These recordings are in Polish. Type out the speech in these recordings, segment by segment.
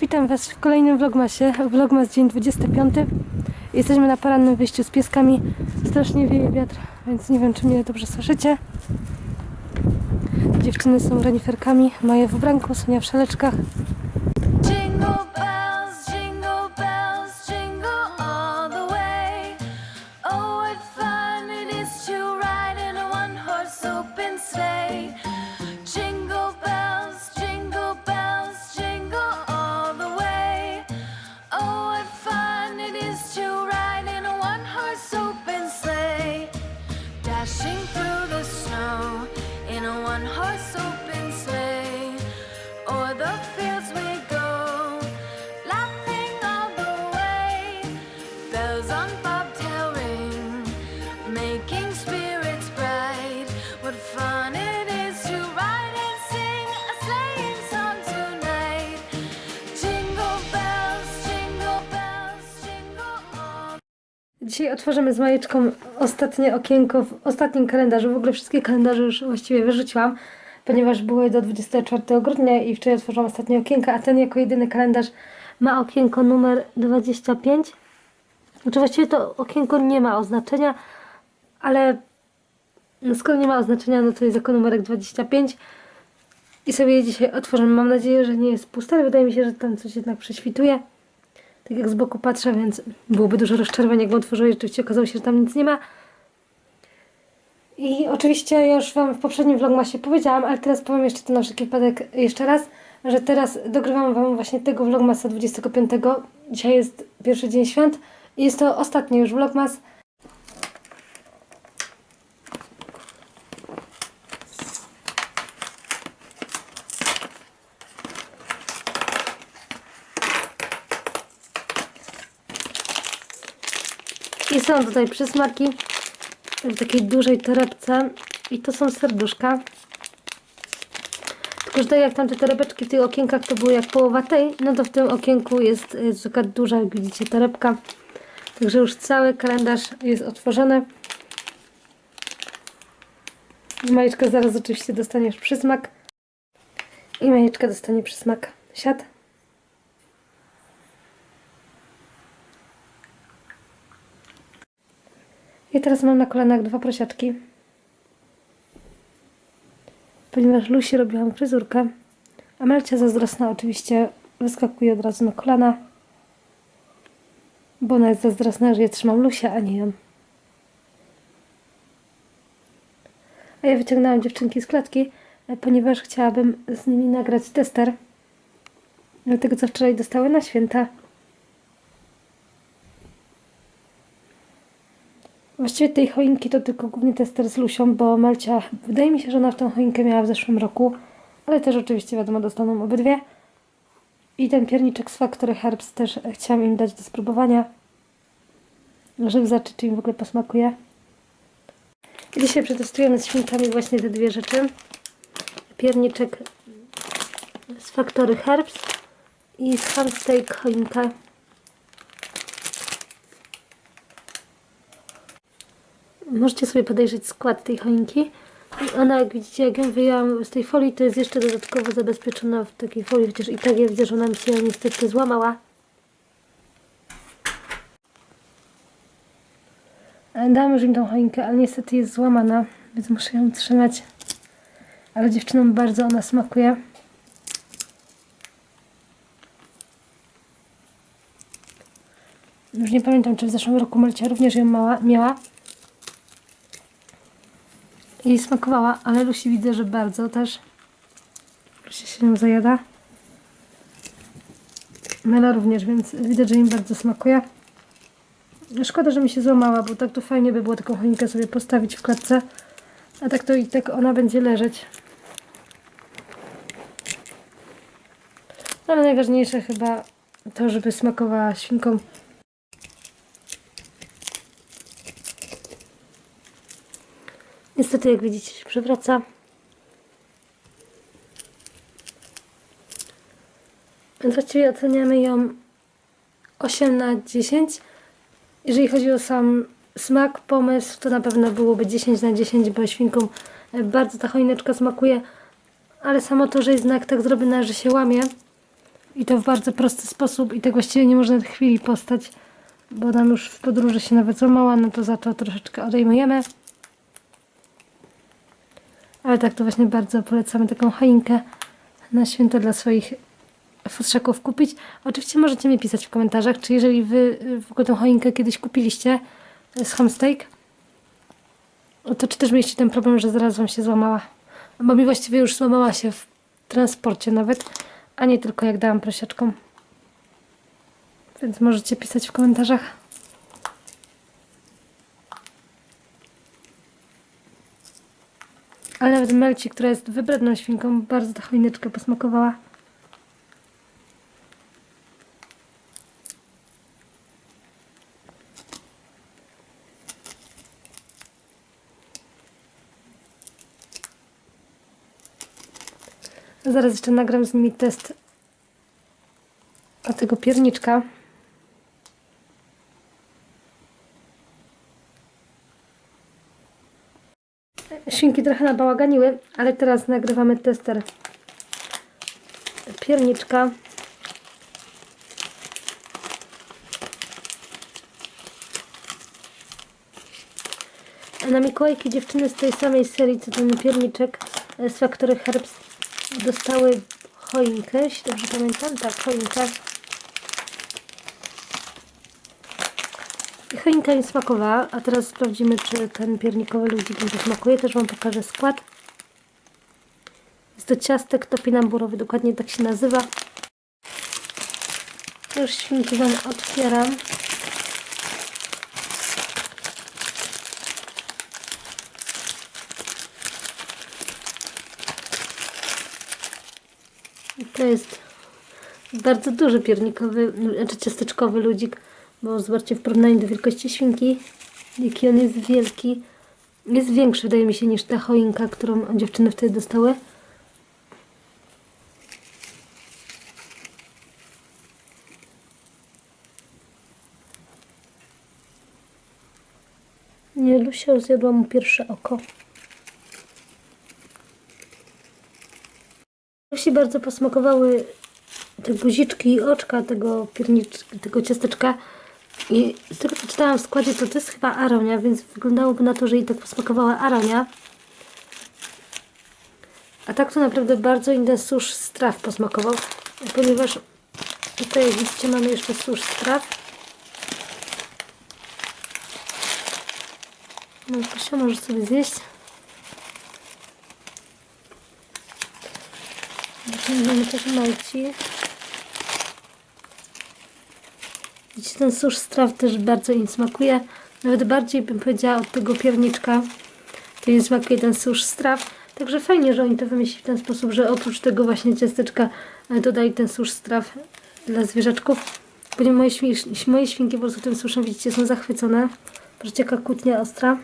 Witam Was w kolejnym vlogmasie. Vlogmas dzień 25. Jesteśmy na porannym wyjściu z pieskami. Strasznie wieje wiatr, więc nie wiem, czy mnie dobrze słyszycie. Dziewczyny są reniferkami, Maja w ubranku, Sonia w szaleczkach. Dzisiaj otworzymy z Majeczką ostatnie okienko w ostatnim kalendarzu. W ogóle wszystkie kalendarze już właściwie wyrzuciłam, ponieważ były do 24 grudnia i wczoraj otworzyłam ostatnie okienko, a ten jako jedyny kalendarz ma okienko numer 25. Znaczy właściwie to okienko nie ma oznaczenia, ale no skoro nie ma oznaczenia, no to jest jako numerek 25. I sobie je dzisiaj otworzymy. Mam nadzieję, że nie jest puste, ale wydaje mi się, że tam coś jednak prześwituje. Tak jak z boku patrzę, więc byłoby dużo rozczarowań, jakbym otworzyła i rzeczywiście okazało się, że tam nic nie ma. I oczywiście ja już Wam w poprzednim vlogmasie powiedziałam, ale teraz powiem jeszcze to na wszelki wypadek jeszcze raz, że teraz dogrywam Wam właśnie tego vlogmasa 25. Dzisiaj jest pierwszy dzień świąt i jest to ostatni już vlogmas. Są tutaj przysmaki w takiej dużej torebce i to są serduszka. Tylko, że tak jak tamte torebeczki w tych okienkach to były jak połowa tej, no to w tym okienku jest taka duża, jak widzicie, torebka. Także już cały kalendarz jest otworzony. Majeczka zaraz oczywiście dostaniesz przysmak. I Majeczka dostanie przysmak siat. I teraz mam na kolanach dwa prosiaczki. Ponieważ Lusi robiłam fryzurkę, a Melcia zazdrosna oczywiście wyskakuje od razu na kolana, bo ona jest zazdrosna, że ja trzymam Lusia, a nie ją. A ja wyciągnęłam dziewczynki z klatki, e, ponieważ chciałabym z nimi nagrać tester tego, co wczoraj dostały na święta. Właściwie tej choinki to tylko głównie tester z Lusią, bo Melcia, wydaje mi się, że ona w tą choinkę miała w zeszłym roku, ale też oczywiście wiadomo, dostaną obydwie. I ten pierniczek z Factory Herbs też chciałam im dać do spróbowania, żeby zobaczyć, czy im w ogóle posmakuje. I dzisiaj przetestujemy z świnkami właśnie te dwie rzeczy. Pierniczek z Factory Herbs i z Handsteak choinkę. Możecie sobie podejrzeć skład tej choinki. I Ona, jak widzicie, jak ją wyjęłam z tej folii, to jest jeszcze dodatkowo zabezpieczona w takiej folii, chociaż i tak ja widzę, że ona mi się niestety złamała. Dałam już im tą choinkę, ale niestety jest złamana, więc muszę ją trzymać. Ale dziewczynom bardzo ona smakuje. Już nie pamiętam, czy w zeszłym roku Malcia również ją mała, miała. I smakowała, ale Lusi widzę, że bardzo też. Lusi się nią zajada. Mela również, więc widać, że im bardzo smakuje. Szkoda, że mi się złamała, bo tak to fajnie by było taką choinkę sobie postawić w klatce. A tak to i tak ona będzie leżeć. Ale najważniejsze chyba to, żeby smakowała świnką. Niestety, jak widzicie, się przewraca. Więc właściwie oceniamy ją 8 na 10. Jeżeli chodzi o sam smak, pomysł, to na pewno byłoby 10 na 10, bo świnką e, bardzo ta choineczka smakuje. Ale samo to, że jest znak tak zrobiona, że się łamie, I to w bardzo prosty sposób i tak właściwie nie można w chwili postać, bo nam już w podróży się nawet złamała, no to za to troszeczkę odejmujemy. Ale tak to właśnie bardzo polecamy taką choinkę na święto dla swoich futrzaków kupić. Oczywiście możecie mi pisać w komentarzach, czy jeżeli wy w ogóle tę choinkę kiedyś kupiliście z Homestake, to czy też mieliście ten problem, że zaraz wam się złamała? Bo mi właściwie już złamała się w transporcie nawet, a nie tylko jak dałam prosiaczkom. Więc możecie pisać w komentarzach. Ale nawet Melci, która jest wybredną świnką, bardzo ta posmakowała. Zaraz jeszcze nagram z nimi test a tego pierniczka. Świnki trochę nabałaganiły, ale teraz nagrywamy tester pierniczka. Na Mikołajki dziewczyny z tej samej serii co ten pierniczek e, z Factory Herbs dostały choinkę, jeśli dobrze pamiętam, tak, choinkę. Choinka im smakowała, a teraz sprawdzimy, czy ten piernikowy ludzik im smakuje. Też Wam pokażę skład. Jest to ciastek topinamburowy, dokładnie tak się nazywa. Już świnki Wam otwieram. I To jest bardzo duży piernikowy, znaczy ciasteczkowy ludzik, bo zobaczcie w porównaniu do wielkości świnki, jaki on jest wielki. Jest większy, wydaje mi się, niż ta choinka, którą dziewczyny wtedy dostały. Nie, Lusia zjadła mu pierwsze oko. Lusi bardzo posmakowały te guziczki i oczka tego pierniczka, tego ciasteczka. I z tego co czytałam w składzie, to to jest chyba aronia, więc wyglądałoby na to, że jej tak posmakowała aronia. A tak to naprawdę bardzo inny susz z traw posmakował, ponieważ tutaj widzicie mamy jeszcze susz z traw. No, Kasia może sobie zjeść. Mamy też malci. Ten susz też bardzo im smakuje. Nawet bardziej bym powiedziała od tego pierniczka. To im smakuje ten susz. Także fajnie, że oni to wymyślili w ten sposób, że oprócz tego właśnie ciasteczka e, dodali ten susz dla zwierzaczków. Ponieważ moje, moje świnki po prostu tym suszem, widzicie, są zachwycone. Patrzcie, jaka kłótnia ostra.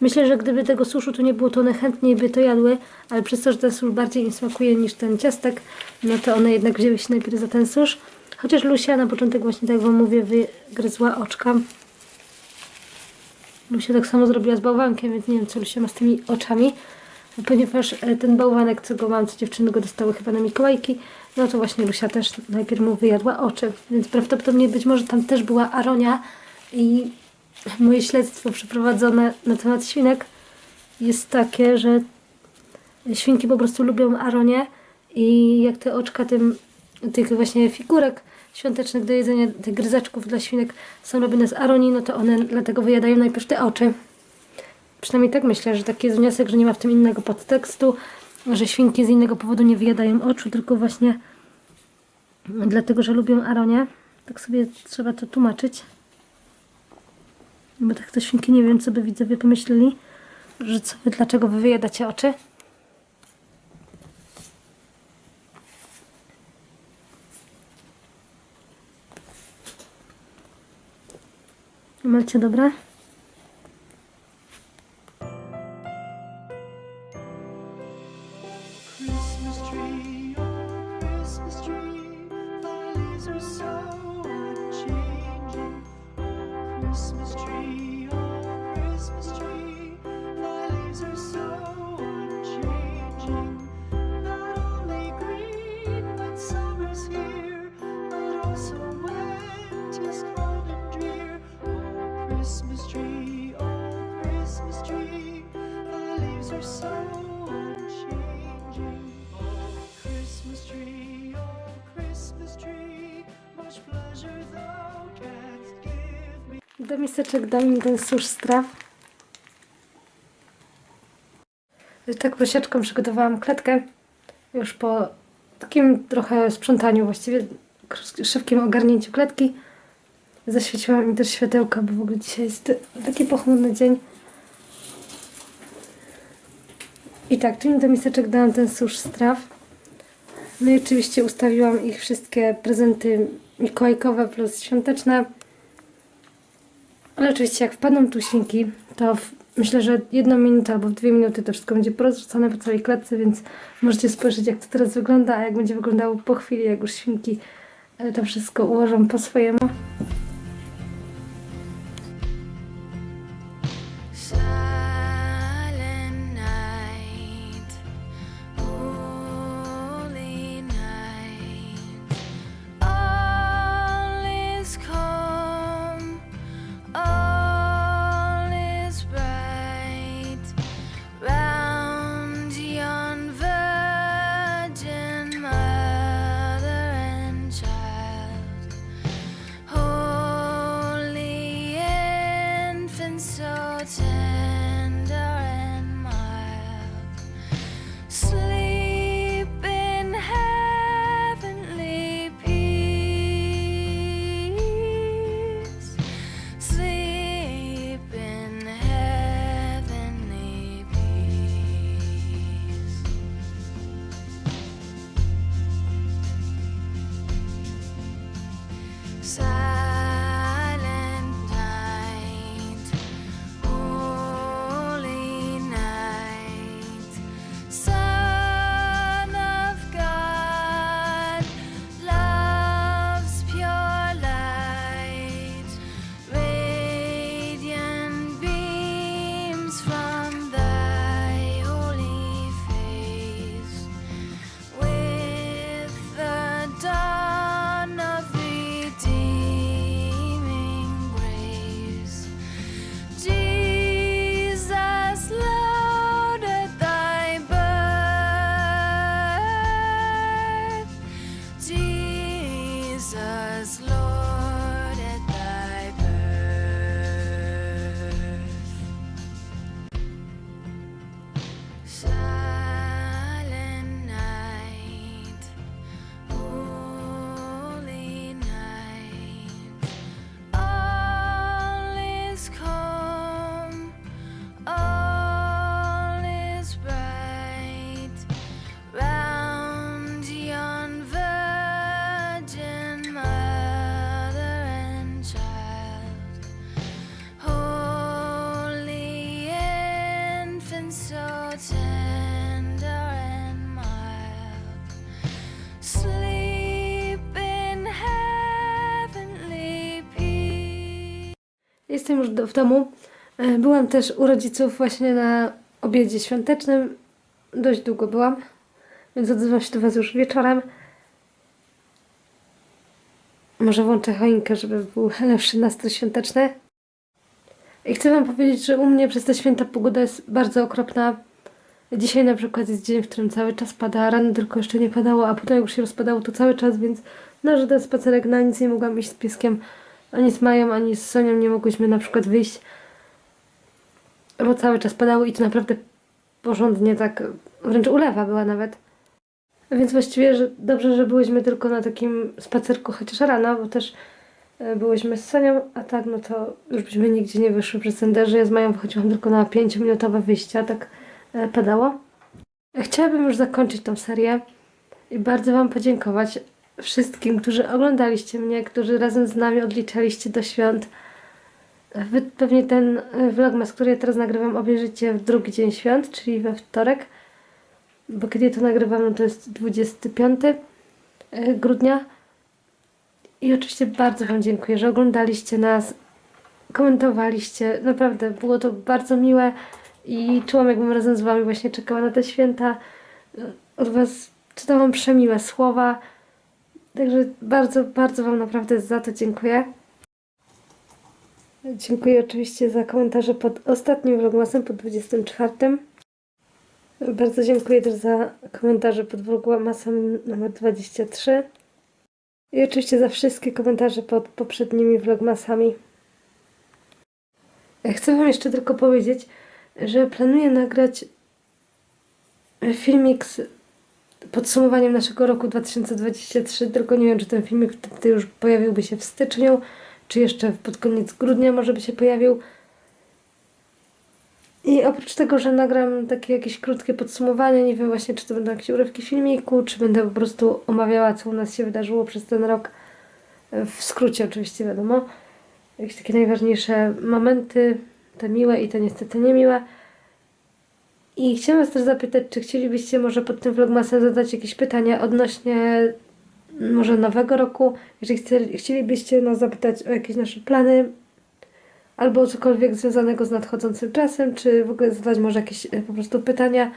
Myślę, że gdyby tego suszu tu nie było, to one chętniej by to jadły, ale przez to, że ten susz bardziej im smakuje niż ten ciastek, no to one jednak wzięły się najpierw za ten susz. Chociaż Lucia na początek właśnie, tak Wam mówię, wygryzła oczka. Lucia tak samo zrobiła z bałwankiem, więc nie wiem, co Lucia ma z tymi oczami. Ponieważ e, ten bałwanek, co go mam, co dziewczyny go dostały chyba na Mikołajki, no to właśnie Lucia też najpierw mu wyjadła oczy. Więc prawdopodobnie być może tam też była aronia i moje śledztwo przeprowadzone na temat świnek jest takie, że świnki po prostu lubią aronię i jak te oczka tym, tych właśnie figurek świątecznych do jedzenia, tych gryzaczków dla świnek są robione z aronii, no to one dlatego wyjadają najpierw te oczy. Przynajmniej tak myślę, że taki jest wniosek, że nie ma w tym innego podtekstu, że świnki z innego powodu nie wyjadają oczu, tylko właśnie dlatego, że lubią aronię. Tak sobie trzeba to tłumaczyć. Bo tak to świnki nie wiem, co by widzowie pomyśleli, że co dlaczego wy wyjadacie oczy. Macie dobre? Do miseczek dam mi ten susz z traw. Tak prosiaczką przygotowałam klatkę. Już po takim trochę sprzątaniu, właściwie szybkim ogarnięciu klatki. Zaświeciłam mi też światełka, bo w ogóle dzisiaj jest taki pochmurny dzień. I tak, mi do miseczek dałam ten susz z traw. No i oczywiście ustawiłam ich wszystkie prezenty mikołajkowe plus świąteczne. Ale oczywiście jak wpadną tu świnki, to w, myślę, że jedną minutę albo dwie minuty to wszystko będzie porozrzucane po całej klatce, więc możecie spojrzeć jak to teraz wygląda, a jak będzie wyglądało po chwili, jak już świnki e, to wszystko ułożą po swojemu. Jestem już w domu. E, Byłam też u rodziców właśnie na obiedzie świątecznym. Dość długo byłam, więc odzywam się do Was już wieczorem. Może włączę choinkę, żeby był lepszy nastrój świąteczny. I chcę Wam powiedzieć, że u mnie przez te święta pogoda jest bardzo okropna. Dzisiaj na przykład jest dzień, w którym cały czas pada, rano tylko jeszcze nie padało, a potem już się rozpadało to cały czas, więc na żaden spacerek na nic nie mogłam iść z pieskiem. Ani z Mają, ani z Sonią nie mogłyśmy na przykład wyjść, bo cały czas padało i to naprawdę porządnie tak, wręcz ulewa była nawet. Więc właściwie że dobrze, że byłyśmy tylko na takim spacerku chociaż rano, bo też e, byłyśmy z Sonią, a tak no to już byśmy nigdzie nie wyszły przez ten. Ja z Mają wychodziłam tylko na 5-minutowe wyjścia, tak e, padało. Chciałabym już zakończyć tą serię i bardzo Wam podziękować wszystkim, którzy oglądaliście mnie, którzy razem z nami odliczaliście do świąt. Wy pewnie ten e, vlogmas, który ja teraz nagrywam, obejrzycie w drugi dzień świąt, czyli we wtorek, bo kiedy to nagrywam, no to jest 25 e, grudnia. I oczywiście bardzo Wam dziękuję, że oglądaliście nas, komentowaliście. Naprawdę było to bardzo miłe i czułam, jakbym razem z Wami właśnie czekała na te święta. Od Was czytałam przemiłe słowa. Także bardzo, bardzo Wam naprawdę za to dziękuję. Dziękuję oczywiście za komentarze pod ostatnim vlogmasem, pod 24. Bardzo dziękuję też za komentarze pod vlogmasem numer 23. I oczywiście za wszystkie komentarze pod poprzednimi vlogmasami. Chcę Wam jeszcze tylko powiedzieć, że planuję nagrać filmik z podsumowaniem naszego roku 2023, tylko nie wiem, czy ten filmik wtedy już pojawiłby się w styczniu, czy jeszcze pod koniec grudnia może by się pojawił. I oprócz tego, że nagram takie jakieś krótkie podsumowanie, nie wiem właśnie, czy to będą jakieś urywki filmiku, czy będę po prostu omawiała, co u nas się wydarzyło przez ten rok. W skrócie oczywiście, wiadomo. Jakieś takie najważniejsze momenty, te miłe i te niestety niemiłe. I chciałam Was też zapytać, czy chcielibyście może pod tym vlogmasem zadać jakieś pytania odnośnie może nowego roku? Jeżeli chcielibyście nas zapytać o jakieś nasze plany, albo cokolwiek związanego z nadchodzącym czasem, czy w ogóle zadać może jakieś e, po prostu pytania,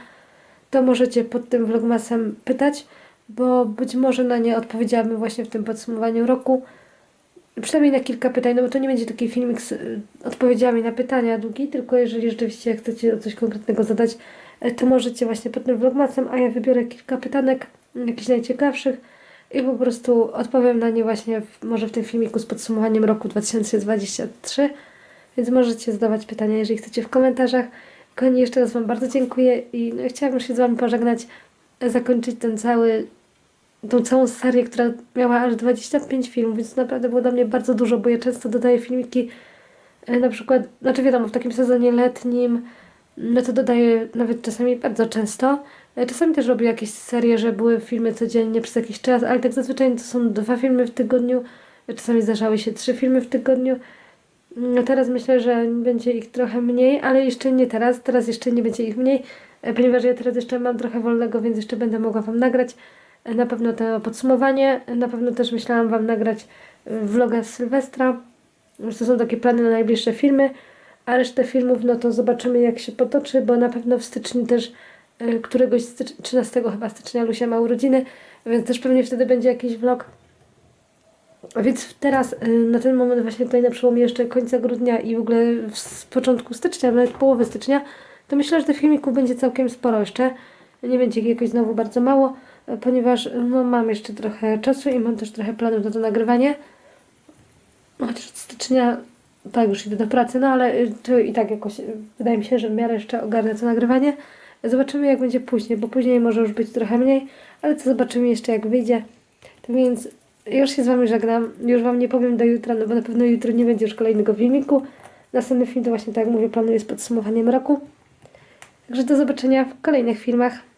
to możecie pod tym vlogmasem pytać, bo być może na nie odpowiedziałabym właśnie w tym podsumowaniu roku. Przynajmniej na kilka pytań, no bo to nie będzie taki filmik z y, odpowiedziami na pytania długi, tylko jeżeli rzeczywiście chcecie coś konkretnego zadać, y, to możecie właśnie pod tym vlogmasem, a ja wybiorę kilka pytanek, y, jakichś najciekawszych i po prostu odpowiem na nie właśnie w, może w tym filmiku z podsumowaniem roku 2023, więc możecie zadawać pytania, jeżeli chcecie w komentarzach. Kochani, jeszcze raz Wam bardzo dziękuję i no, chciałabym się z Wami pożegnać, zakończyć ten cały tą całą serię, która miała aż 25 filmów, więc naprawdę było dla mnie bardzo dużo, bo ja często dodaję filmiki e, na przykład, znaczy wiadomo, w takim sezonie letnim, no to dodaję nawet czasami bardzo często. E, Czasami też robię jakieś serie, że były filmy codziennie przez jakiś czas, ale tak zazwyczaj to są dwa filmy w tygodniu, e, czasami zdarzały się trzy filmy w tygodniu. No teraz myślę, że będzie ich trochę mniej, ale jeszcze nie teraz, teraz jeszcze nie będzie ich mniej, ponieważ ja teraz jeszcze mam trochę wolnego, więc jeszcze będę mogła Wam nagrać na pewno to podsumowanie, na pewno też myślałam Wam nagrać e, vloga z Sylwestra, to są takie plany na najbliższe filmy, a resztę filmów no to zobaczymy jak się potoczy, bo na pewno w styczniu też e, któregoś stycz 13 chyba stycznia Lusia ma urodziny, więc też pewnie wtedy będzie jakiś vlog. Więc teraz y, na ten moment właśnie tutaj na przełomie jeszcze końca grudnia i w ogóle z początku stycznia, nawet połowy stycznia, to myślę, że tych filmików będzie całkiem sporo jeszcze. Nie będzie ich jakoś znowu bardzo mało, y, ponieważ no, mam jeszcze trochę czasu i mam też trochę planów na to nagrywanie. Chociaż od stycznia tak już idę do pracy, no ale y, to i tak jakoś y, wydaje mi się, że w miarę jeszcze ogarnę to nagrywanie. Zobaczymy jak będzie później, bo później może już być trochę mniej, ale to zobaczymy jeszcze jak wyjdzie. Tak więc już się z Wami żegnam. Już Wam nie powiem do jutra, no bo na pewno jutro nie będzie już kolejnego filmiku. Następny film to właśnie, tak jak mówię, planuję z podsumowaniem roku. Także do zobaczenia w kolejnych filmach.